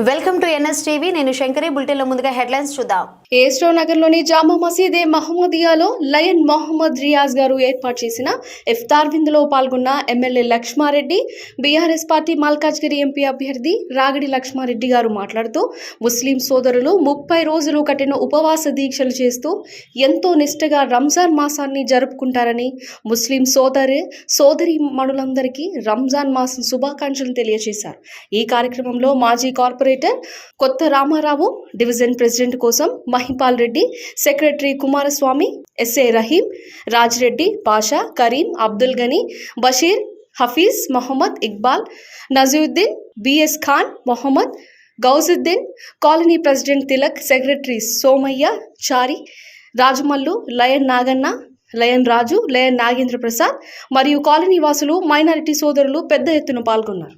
Welcome to NS TV. నేను శంకరి. బులెటిన్లో ముందుగా హెడ్లైన్స్ చూద్దాం. ఏస్టో నగర్లోని జామా మసీదే మహమ్మదియాలో లయన్ మొహమ్మద్ రియాజ్ గారు ఏర్పాటు చేసిన ఇఫ్తార్ విందులో పాల్గొన్న MLA Lakshmareddy BRS party Malkajgiri MP అభ్యర్థి రాగడి లక్ష్మారెడ్డి గారు మాట్లాడుతూ ముస్లిం సోదరులు ముప్పై రోజులు కఠిన ఉపవాస దీక్షలు చేస్తూ ఎంతో నిష్టగా రంజాన్ మాసాన్ని జరుపుకుంటారని ముస్లిం సోదరి సోదరి మణులందరికీ రంజాన్ మాసం శుభాకాంక్షలు తెలియజేశారు ఈ కార్యక్రమంలో మాజీ కార్పొరేటర్ కొత్త రామారావు డివిజన్ ప్రెసిడెంట్ కోసం Mahipal Reddy secretary Kumaraswamy SA Rahim Rajreddy Pasha Karim Abdul Gani Basheer Hafeez Mohammed Iqbal Naziruddin BS Khan Mohammed Gouseuddin colony president Tilak secretary Somaiah Chari Rajamallu lion Naganna lion Raju lion Nagendra Prasad మరియు colony వాసులు minority సోదరులు పెద్ద ఎత్తున పాల్గొన్నారు.